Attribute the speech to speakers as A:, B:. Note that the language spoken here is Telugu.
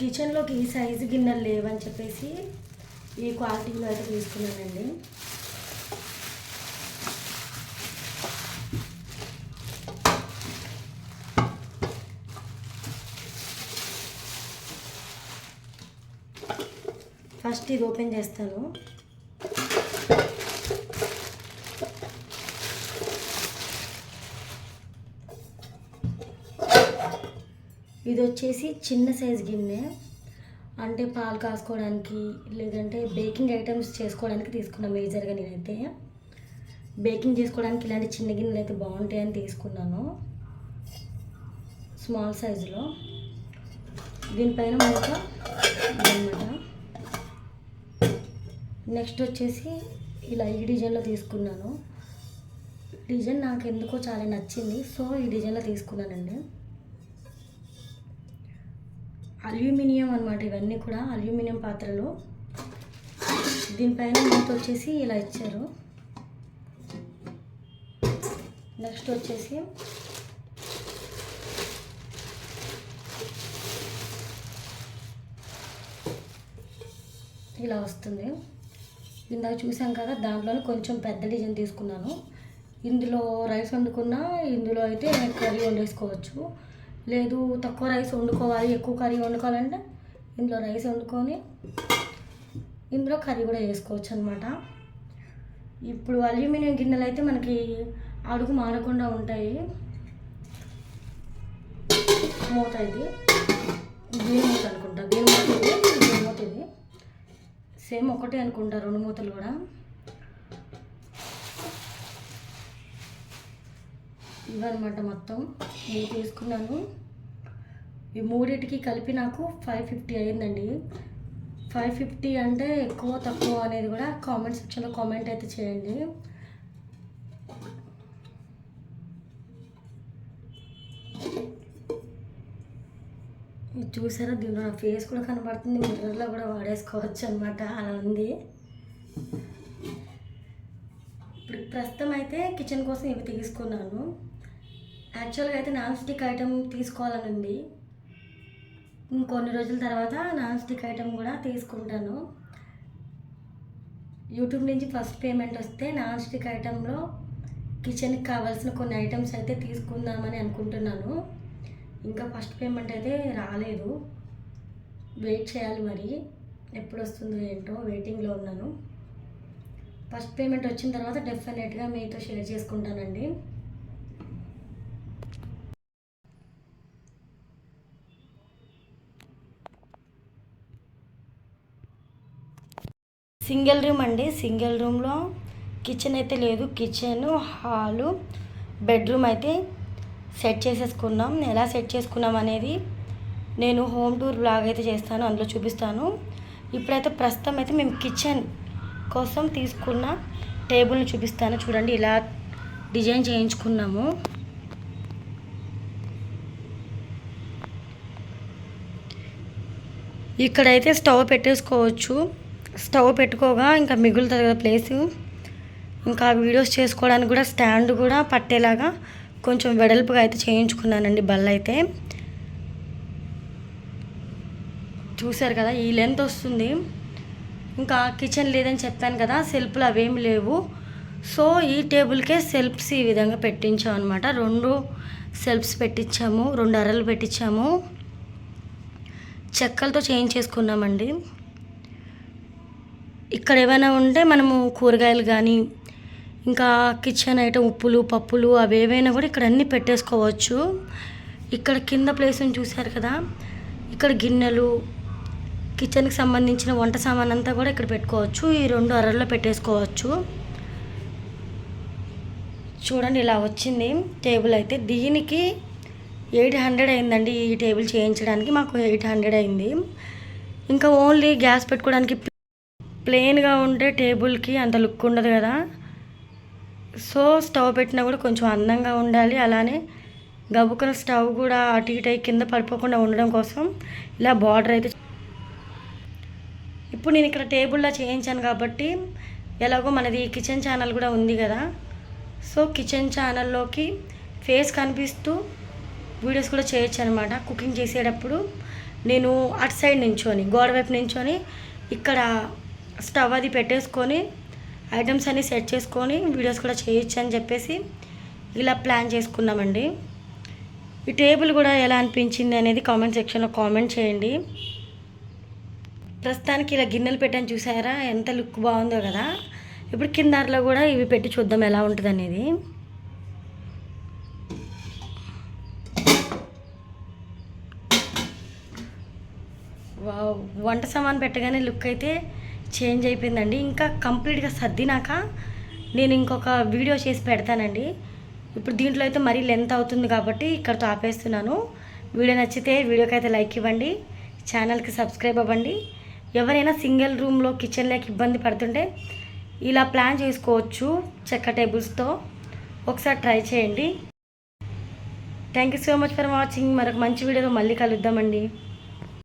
A: కిచెన్లోకి ఈ సైజు గిన్నెలు లేవని చెప్పేసి ఈ క్వాలిటీలో అయితే తీసుకున్నానండి. ఫస్ట్ ఇది ఓపెన్ చేస్తాను. ఇది వచ్చేసి చిన్న సైజ్ గిన్నె. అంటే పాలు కాసుకోవడానికి లేదంటే బేకింగ్ ఐటమ్స్ చేసుకోవడానికి తీసుకున్నాను మేజర్గా నేనైతే. బేకింగ్ చేసుకోవడానికి ఇలాంటి చిన్న గిన్నెలు అయితే బాగుంటాయని తీసుకున్నాను. స్మాల్ సైజులో. దీనిపైన మూత అనమాట నెక్స్ట్ వచ్చేసి ఇలా ఈ డిజైన్లో తీసుకున్నాను. డిజైన్ నాకు ఎందుకో చాలా నచ్చింది. సో ఈ డిజైన్లో తీసుకున్నానండి. అల్యూమినియం అనమాట ఇవన్నీ కూడా అల్యూమినియం పాత్రలు. దీనిపైన మూత వచ్చేసి ఇలా ఇచ్చారు. నెక్స్ట్ వచ్చేసి ఇలా వస్తుంది. ఇందాక చూసాం కదా దాంట్లోనే కొంచెం పెద్ద డిజైన్ తీసుకున్నాను. ఇందులో రైస్ వండుకున్నా ఇందులో అయితే కర్రీ వండేసుకోవచ్చు. లేదు తక్కువ రైస్ వండుకోవాలి ఎక్కువ కర్రీ వండుకోవాలంటే ఇందులో రైస్ వండుకొని ఇందులో కర్రీ కూడా వేసుకోవచ్చు అనమాట ఇప్పుడు అల్యూమినియం గిన్నెలు అయితే మనకి అడుగు మారకుండా ఉంటాయి. మూత ఇది. దీని మూత అనుకుంటా. దీని మూత ఇది దీని మూత ఇది. సేమ్ ఒకటే అనుకుంటా రెండు మూతలు కూడా. ఇవన్నమాట మొత్తం. నేను తీసుకున్నాను. ఈ మూడింటికి కలిపి నాకు ఫైవ్ ఫిఫ్టీ అయిందండి ఫైవ్ ఫిఫ్టీ అంటే ఎక్కువ తక్కువ అనేది కూడా కామెంట్ సెక్షన్లో కామెంట్ అయితే చేయండి. ఇది చూసారా? దీంట్లో నా ఫేస్ కూడా కనబడుతుంది. మిర్రర్లో కూడా వాడేసుకోవచ్చు అనమాట అలా ఉంది. ఇప్పుడు ప్రస్తుతం అయితే కిచెన్ కోసం ఇవి తీసుకున్నాను. యాక్చువల్గా అయితే నాన్ స్టిక్ ఐటెం తీసుకోవాలని ఉంది ఇంకొన్ని రోజుల తర్వాత నాన్ స్టిక్ ఐటెం కూడా తీసుకుంటాను. యూట్యూబ్ నుంచి ఫస్ట్ పేమెంట్ వస్తే నాన్ స్టిక్ ఐటెంలో కిచెన్కి కావాల్సిన కొన్ని ఐటమ్స్ అయితే తీసుకుందామని అనుకుంటున్నాను. ఇంకా ఫస్ట్ పేమెంట్ అయితే రాలేదు. వెయిట్ చేయాలి మరి. ఎప్పుడు వస్తుందో ఏంటో వెయిటింగ్లో ఉన్నాను. ఫస్ట్ పేమెంట్ వచ్చిన తర్వాత డెఫినెట్గా మీతో షేర్ చేసుకుంటానండి. సింగిల్ రూమ్ అండి. సింగిల్ రూమ్లో కిచెన్ అయితే లేదు. కిచెన్ హాలు బెడ్రూమ్ అయితే సెట్ చేసేసుకున్నాం. ఎలా సెట్ చేసుకున్నాం అనేది నేను హోమ్ టూర్ బ్లాగ్ అయితే చేస్తాను. అందులో చూపిస్తాను. ఇప్పుడైతే ప్రస్తుతం అయితే మేము కిచెన్ కోసం తీసుకున్న టేబుల్ని చూపిస్తాను. చూడండి ఇలా డిజైన్ చేయించుకున్నాము. ఇక్కడైతే స్టవ్ పెట్టేసుకోవచ్చు. స్టవ్ పెట్టుకోగా ఇంకా మిగులుతుంది కదా ప్లేస్. ఇంకా వీడియోస్ చేసుకోవడానికి కూడా స్టాండ్ కూడా పట్టేలాగా కొంచెం వెడల్పుగా అయితే చేయించుకున్నానండి బల్ల అయితే. చూశారు కదా ఈ లెంత్ వస్తుంది. ఇంకా కిచెన్ లేదని చెప్పాను కదా సెల్ఫ్లు అవేమి లేవు. సో ఈ టేబుల్కే సెల్ఫ్స్ ఈ విధంగా పెట్టించాం అనమాట రెండు సెల్ఫ్స్ పెట్టించాము రెండు అరలు పెట్టించాము. చెక్కలతో చేయించేసుకున్నామండి. ఇక్కడ ఏమైనా ఉంటే మనము కూరగాయలు కానీ ఇంకా కిచెన్ ఐటమ్ ఉప్పులు పప్పులు అవి ఏవైనా కూడా ఇక్కడ అన్నీ పెట్టేసుకోవచ్చు. ఇక్కడ కింద ప్లేస్ని చూశారు కదా ఇక్కడ గిన్నెలు కిచెన్కి సంబంధించిన వంట సామాన్ అంతా కూడా ఇక్కడ పెట్టుకోవచ్చు. ఈ రెండు అరల్లో పెట్టేసుకోవచ్చు. చూడండి ఇలా వచ్చింది. టేబుల్ అయితే దీనికి ఎయిట్ హండ్రెడ్ అయిందండి ఈ టేబుల్ చేయించడానికి. మాకు ఎయిట్ హండ్రెడ్ అయింది. ఇంకా ఓన్లీ గ్యాస్ పెట్టుకోవడానికి ప్లెయిన్గా ఉండే టేబుల్కి అంత లుక్ ఉండదు కదా. సో స్టవ్ పెట్టినా కూడా కొంచెం అందంగా ఉండాలి. అలానే గబుకున్న స్టవ్ కూడా అటు ఇటు కింద పడిపోకుండా ఉండడం కోసం ఇలా బార్డర్ అయితే ఇప్పుడు నేను ఇక్కడ టేబుల్లా చేయించాను కాబట్టి ఎలాగో మనది కిచెన్ ఛానల్ కూడా ఉంది కదా. సో కిచెన్ ఛానల్లోకి ఫేస్ కనిపిస్తూ వీడియోస్ కూడా చేయొచ్చు అనమాట కుకింగ్ చేసేటప్పుడు నేను అటు సైడ్ నించొని గోడ వైపు నించొని ఇక్కడ స్టవ్ అది పెట్టేసుకొని ఐటమ్స్ అన్ని సెట్ చేసుకొని వీడియోస్ కూడా చేయొచ్చు అని చెప్పేసి ఇలా ప్లాన్ చేసుకున్నామండి. ఈ టేబుల్ కూడా ఎలా అనిపించింది అనేది కామెంట్ సెక్షన్లో కామెంట్ చేయండి. ప్రస్తుతానికి ఇలా గిన్నెలు పెట్టాను చూసారా? ఎంత లుక్ బాగుందో కదా. ఇప్పుడు కిందట్లో కూడా ఇవి పెట్టి చూద్దాం ఎలా ఉంటుంది అనేది వావ్, వంట సామాన్ పెట్టగానే లుక్ అయితే చేంజ్ అయిపోయిందండి. ఇంకా కంప్లీట్గా సర్దినాక నేను ఇంకొక వీడియో చేసి పెడతానండి. ఇప్పుడు దీంట్లో అయితే మరీ లెంత్ అవుతుంది కాబట్టి ఇక్కడతో ఆపేస్తున్నాను. వీడియో నచ్చితే వీడియోకి అయితే లైక్ ఇవ్వండి. ఛానల్కి సబ్స్క్రైబ్ అవ్వండి. ఎవరైనా సింగిల్ రూమ్లో కిచెన్లోకి ఇబ్బంది పడుతుంటే ఇలా ప్లాన్ చేసుకోవచ్చు చెక్క టేబుల్స్తో. ఒకసారి ట్రై చేయండి. Thank you so much for watching. మరొక మంచి వీడియోతో మళ్ళీ కలుద్దామండి.